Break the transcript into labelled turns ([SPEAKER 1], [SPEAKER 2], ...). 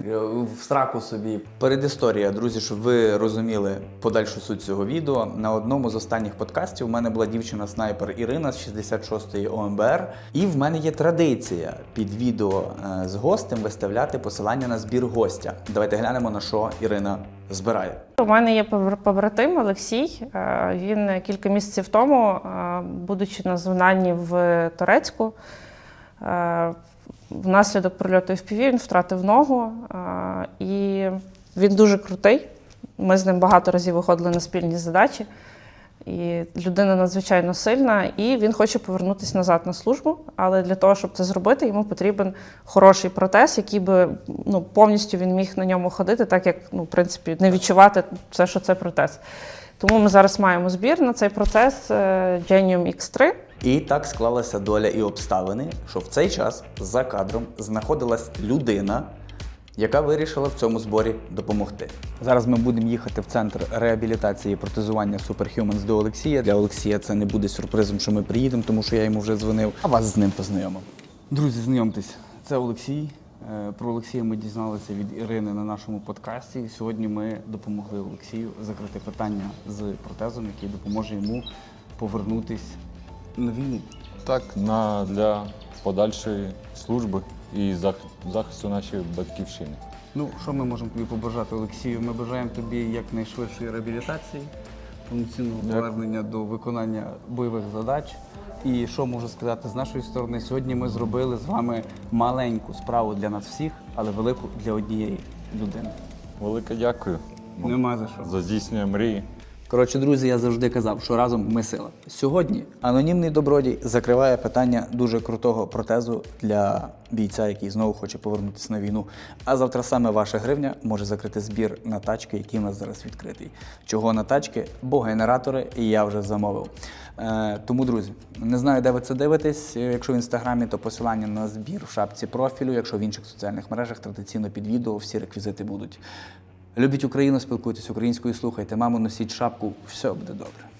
[SPEAKER 1] Е, В сраку собі. Передісторія, друзі, щоб ви розуміли подальшу суть цього відео. На одному з останніх подкастів у мене була дівчина-снайпер Ірина з 66-ї ОМБР. І в мене є традиція під відео е, з гостем виставляти посилання на збір гостя. Давайте глянемо на що Ірина збирає.
[SPEAKER 2] У мене є побр- побратим Олексій. Е, Він кілька місяців тому, будучи на званні в Турецьку, е, внаслідок прильоту FPV він втратив ногу. І він дуже крутий. Ми з ним багато разів виходили на спільні задачі. І людина надзвичайно сильна, і він хоче повернутися назад на службу. Але для того, щоб це зробити, йому потрібен хороший протез, який би ну, повністю він міг на ньому ходити, так як ну, в принципі не відчувати все, що це протез. Тому ми зараз маємо збір на цей протез е, Genium X3.
[SPEAKER 1] І так склалася доля і обставини, що в цей час за кадром знаходилась людина, яка вирішила в цьому зборі допомогти. Зараз ми будемо їхати в центр реабілітації і протезування Superhumans до Олексія. Для Олексія це не буде сюрпризом, що ми приїдемо, тому що я йому вже дзвонив, а вас з ним познайомив. Друзі, знайомтесь, це Олексій. Е, Про Олексія ми дізналися від Ірини на нашому подкасті. Сьогодні ми допомогли Олексію закрити питання з протезом, який допоможе йому повернутись на війну.
[SPEAKER 3] Так, на, для подальшої служби і захисту нашої батьківщини.
[SPEAKER 1] Ну, що ми можемо тобі побажати, Олексію? Ми бажаємо тобі якнайшвидшої реабілітації, повноцінного повернення до виконання бойових задач. І що можу сказати з нашої сторони? Сьогодні ми зробили з вами маленьку справу для нас всіх, але велику для однієї людини.
[SPEAKER 3] Велике дякую
[SPEAKER 1] Нема за що.
[SPEAKER 3] за здійснення мрії.
[SPEAKER 1] Коротше, друзі, я завжди казав, що разом ми сила. Сьогодні анонімний добродій закриває питання дуже крутого протезу для бійця, який знову хоче повернутися на війну. А завтра саме ваша гривня може закрити збір на тачки, який у нас зараз відкритий. Чого на тачки? Бо генератори я вже замовив. Е, тому, друзі, не знаю, де ви це дивитесь. Е, Якщо в інстаграмі, то посилання на збір в шапці профілю. Якщо в інших соціальних мережах традиційно під відео всі реквізити будуть. Любіть Україну, спілкуйтесь українською, слухайте. Маму, носіть шапку, все буде добре.